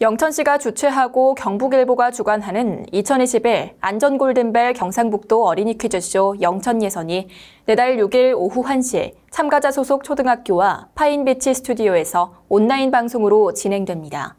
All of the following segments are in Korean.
영천시가 주최하고 경북일보가 주관하는 2021 안전골든벨 경상북도 어린이 퀴즈쇼 영천 예선이 내달 6일 오후 1시 참가자 소속 초등학교와 파인비치 스튜디오에서 온라인 방송으로 진행됩니다.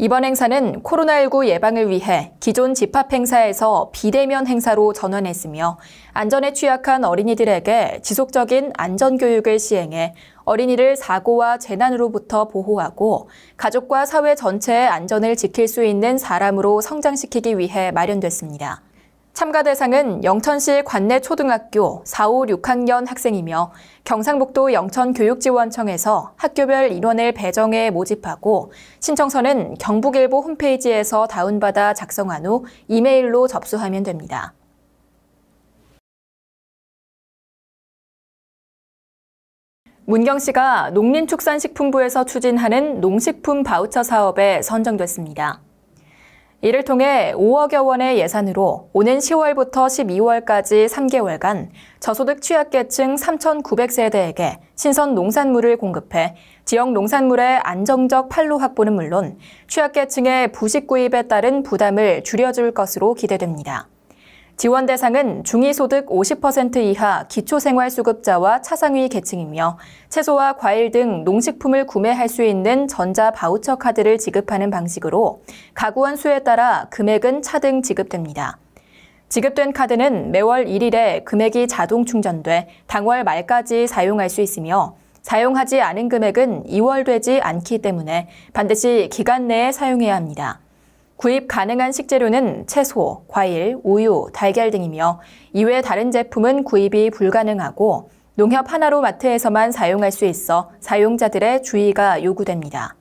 이번 행사는 코로나19 예방을 위해 기존 집합 행사에서 비대면 행사로 전환했으며 안전에 취약한 어린이들에게 지속적인 안전교육을 시행해 어린이를 사고와 재난으로부터 보호하고 가족과 사회 전체의 안전을 지킬 수 있는 사람으로 성장시키기 위해 마련됐습니다. 참가 대상은 영천시 관내 초등학교 4, 5, 6학년 학생이며 경상북도 영천교육지원청에서 학교별 인원을 배정해 모집하고 신청서는 경북일보 홈페이지에서 다운받아 작성한 후 이메일로 접수하면 됩니다. 문경시가 농림축산식품부에서 추진하는 농식품 바우처 사업에 선정됐습니다. 이를 통해 5억여 원의 예산으로 오는 10월부터 12월까지 3개월간 저소득 취약계층 3,900세대에게 신선 농산물을 공급해 지역 농산물의 안정적 판로 확보는 물론 취약계층의 부식 구입에 따른 부담을 줄여줄 것으로 기대됩니다. 지원 대상은 중위소득 50% 이하 기초생활수급자와 차상위 계층이며 채소와 과일 등 농식품을 구매할 수 있는 전자 바우처 카드를 지급하는 방식으로 가구원 수에 따라 금액은 차등 지급됩니다. 지급된 카드는 매월 1일에 금액이 자동 충전돼 당월 말까지 사용할 수 있으며 사용하지 않은 금액은 2월 되지 않기 때문에 반드시 기간 내에 사용해야 합니다. 구입 가능한 식재료는 채소, 과일, 우유, 달걀 등이며 이외 다른 제품은 구입이 불가능하고 농협 하나로 마트에서만 사용할 수 있어 사용자들의 주의가 요구됩니다.